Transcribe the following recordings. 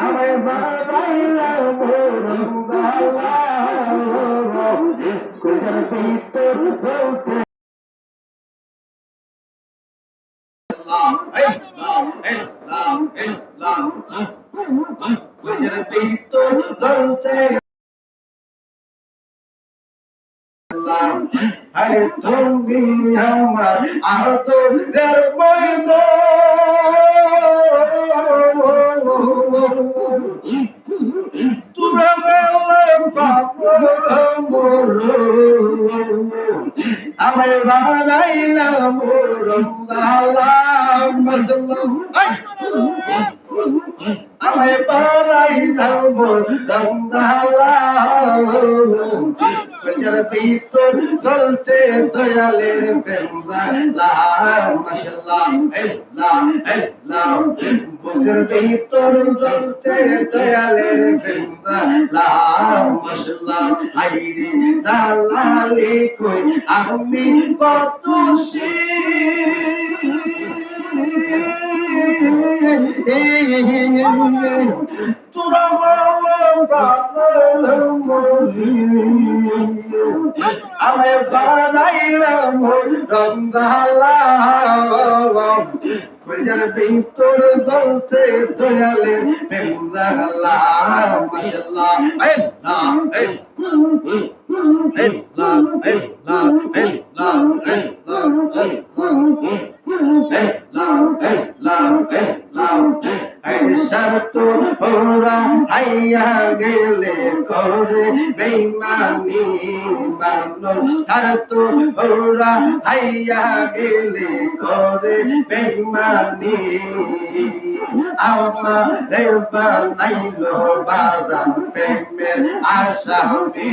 আমায় বানাইলা মোরঙ্গালা কোজার ভিতর চলছে কোজার ভিতর চলছে আরে তুমি আমার আদরের ময়ন আমায় বানাইলাম আমায় বানাইলাম রঙ্গালাম কলজার ভিতর চলছে দয়ালের প্রেমরা লা মাশাআল্লাহ আল্লাহ আল্লাহ বুকের ভিতর চলছে দয়ালের প্রেমরা লা মাশাআল্লাহ আইরে দালালি কই আমি কত তোরা আমি বানাইলাম রঙ্গালা। কইয়ার ভিতর জ্বলছে দয়ালের প্রেম জাগালা মাশাআল্লাহ। আল্লাহ আল্লাহ আল্লাহ আল্লাহ আল্লাহ হাইয়া গেলে করে, বেইমানি মানুষ শরত ওরা হাইয়া গেলে করে বেইমানি। আমারে বানাইলো বাজান প্রেমের আসামি।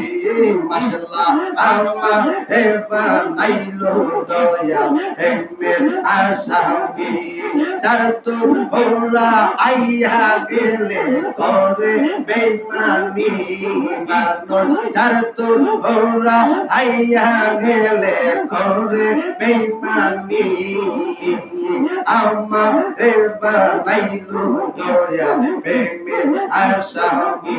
মাশাল্লাহ আমারে বানাইলো দয়াল প্রেমের আসামি। যারা তো ওরা আইয়া গেলে করে বেমানি মানুষ যারা তো ওরা আইয়া গেলে করে বেমানি আমারে বানাইলো দয়াল প্রেমের আসামি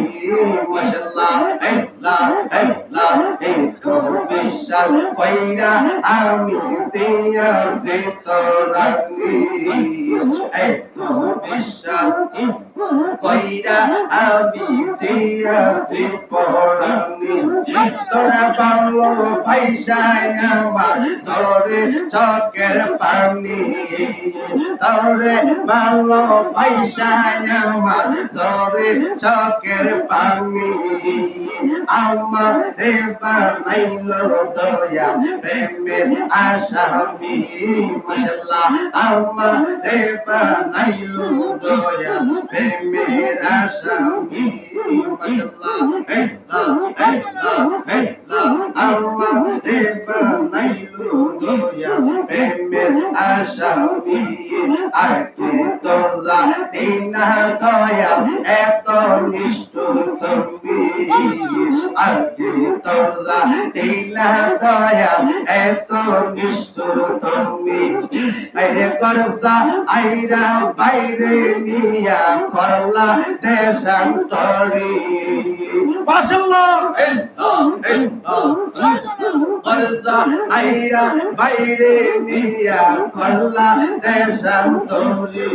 মাশাল্লাহ আল্লাহ আল্লাহ এই তো বিশ্বাস কইরা আমি তোরানি এই তো বিশ্বাস কইরা আমি জরে চকের পানি আমার জরে চকের পানি রে বানাইলো দয়াল প্রেমের আসামি মাশাল্লাহ আমার রে বানাইলো দয়াল প্রেমের আসামি মাশাল্লাহ আল্লাহ আল্লাহ আল্লাহ আমার বানাইলো দয়াল প্রেমের আসামি আর কি তো জানি না দয়াল এত নিষ্ঠুর এত নিষ্ঠুর তুমি আইরে করসা আইরা বাইরে নিয়া করলা দেশান্তরি মাশাআল্লাহ আল্লাহ আল্লাহ করসা আইরা বাইরে নিয়া করলা দেশান্তরি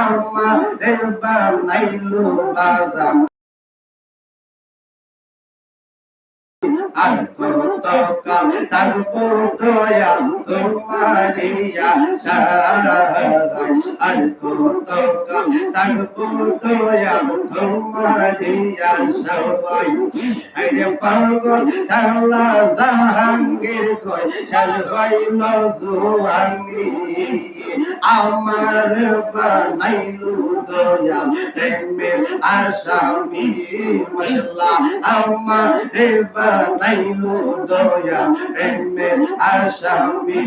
আমার রে বানাইলো বাজার আর কতকাল থাকব দয়াল তোমারি আশায় আর কতকাল থাকব দয়াল তোমারি আশায় আরে পাগল কালা জাহাঙ্গীর কই, সাজ হইল জুয়ানি আমার বানাইলু দয়াল প্রেমের আসামি, মশলা। আমার বানাইলু দয়াল প্রেমের আসামি।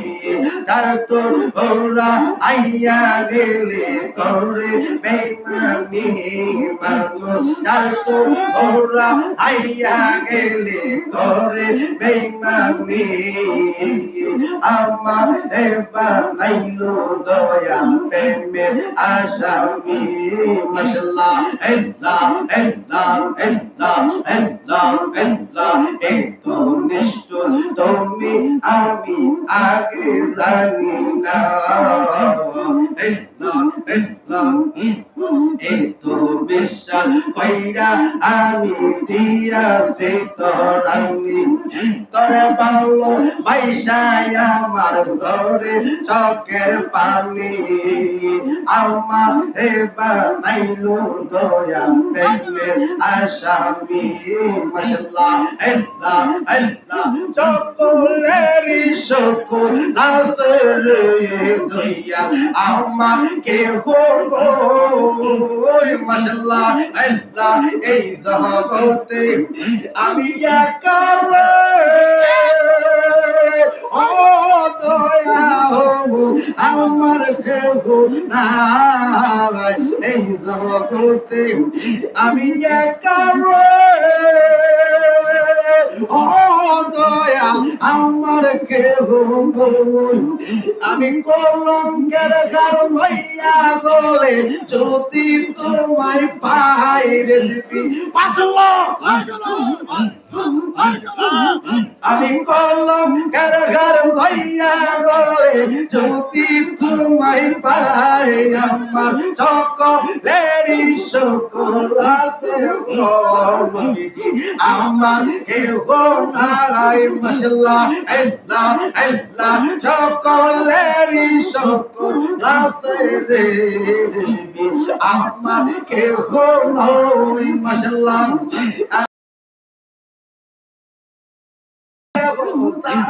আইয়া গেলে করে বেমানি আইয়া গেলে করে বেমানি আমার বানাইলো দয়াল প্রেমের আসামি। মশলা এল্লা এল্লা এল্লা Love and love and love en tu nish তুমি আমি আগে জানি না। বিশ্বাস কইরা আমি দিয়াছি তোরে বাংলো পয়সায় আমার ধরে চকের পানি। আমার হে বানাইলো দয়াল প্রেমের আসামি। মশলা এল্লা এল্লা চকলেরি সকল নাসর দয়া আমার কে মশলা এল্লা এই জগতে আমি একা ও দয়া আমার কেউ নাই। এই জগতে আমি একা রে ও দয়া আমার কে বল আমি কলঙ্কের ঘর ভাইয়া বলে যদি তোমায় পাই দিবি পাসলো আমি কলঙ্কের ঘর লইয়া বলে যদি তোমায় পাই আমার সকলেরই সকল আছে আমার কেউ নাই মশলা এল্লা এল্লা সকলেরই সকল আছে রে আমার কেউ নই মশলা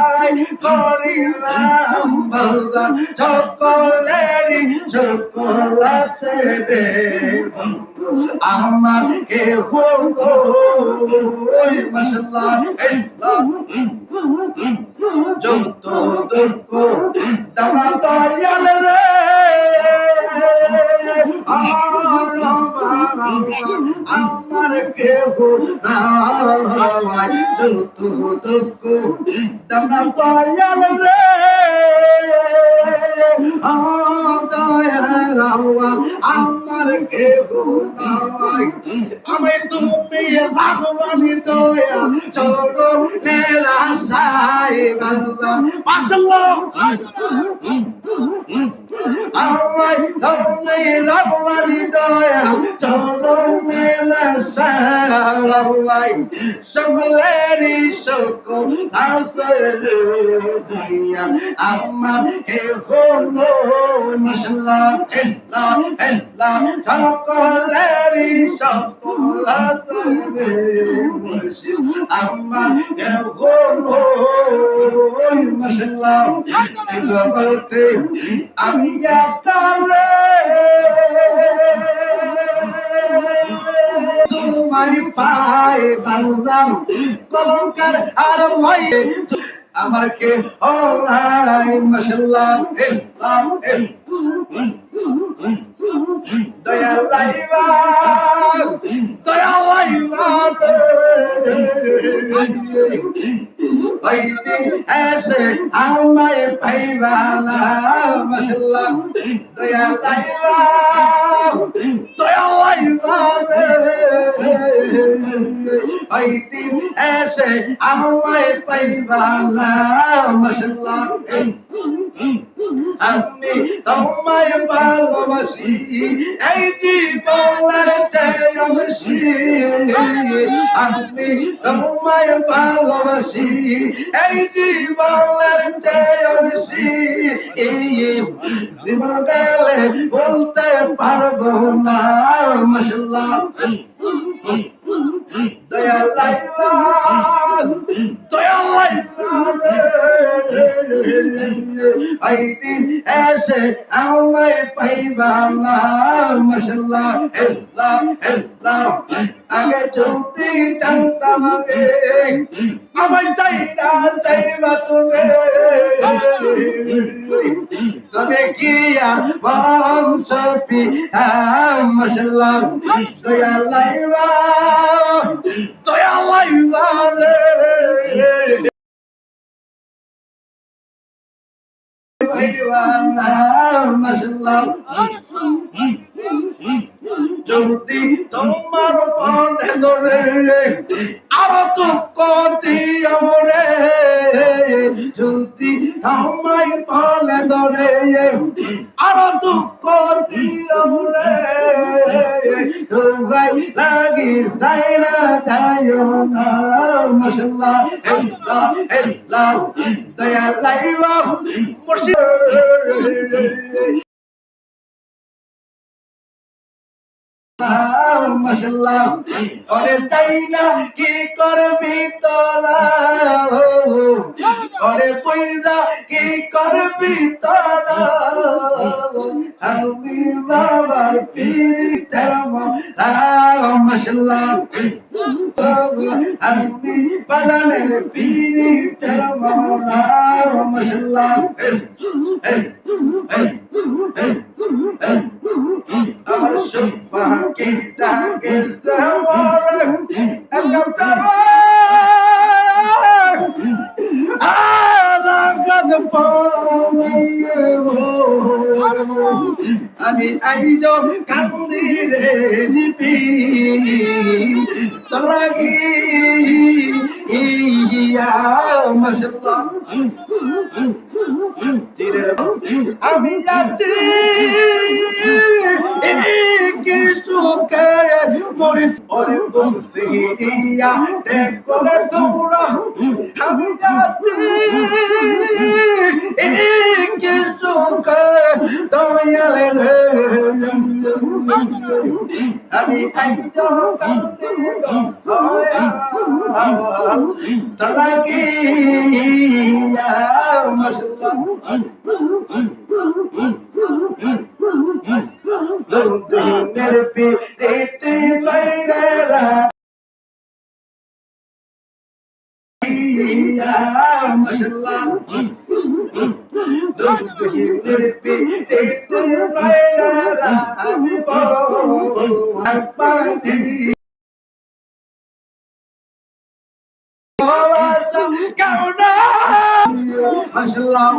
তাই করিলাম বাজার সকলেরই সকল আছে রে আমার কে ওই মশলা যত দুঃখ দামা দয়াল রে। আমার কেহ যত দুঃখ দামা দয়াল রে আমার কেহ নাই আমি তুমি রাগবানি দয়া লেলা সাই বাজা পাশলো আমায় তুমি রাগবানি দয়া সাই সকলেরই সকল আসর দুনিয়া আমার কে হলো মশলা এল্লা এল্লা সকলেরই সকল আসর আমার কে হলো মশলা জগতে আমি একালে তোমায় পায়ে বালজাম কলঙ্কার আর লয়ে আমার কে অলাই মাশাল্লাহ দয়া লাইবা দয়া লাইবা হইতে এসে আমায় পাইবালা মশলা দয়া লাইবা দয়া লাইবা হইতে এসে আমায় পাইবালা মশলা আমি তোমায় ভালোবাসি, এই জীবনের চেয়সি আমি তোমায় ভালোবাসি, এই জীবনের চেয়সি জীবন গেলে বলতে পারব না মশলা দয়া লাইলা দয়া লাইলা ওই দিন এসে আমায় পাইবা না মাশাল্লাহ আল্লাহ আল্লাহ আগে চলতে জানতাম আগে আমায় চাই না চাইবা তুমি তবে কি আর বংশ পিতা মাশাল্লাহ দয়া লাইবা দয়া লাইবা রে যদি তোমার মনে ধরে, আরও কতি আমরে যদি আমায় পালে ধরে, আরও তো কতি আমরে লাগি যাই না যাইও না মাশাল্লাহ আল্লাহ আল্লাহ দয়া না কি করবি তোরা ওরে পয়সা কি করবি তোরা আমি বাবার পীর ধর্ম মাশাল্লাহ। আমি বাগানের পীর ধর্ম মাশাল্লাহ। আমার সুপাকে ডাকে সওয়ার একদম আলাগত পাওয়ে আমি আইজ কান্দি জিপি তলাগি ইয়া মাশাআল্লাহ। তীরের আমি যাচ্ছি কিছু কে মরিস। ওরে বলছি ইয়া দেখ করে তোমরা। আমি যাচ্ছি রে আমি আইজ কান্দে গো তলাকি মাশাআল্লাহ দুদিনের পিড়িতে বাইরেরা মাশাআল্লাহ পাতি ভালোবাসা কেমন মাশাআল্লাহ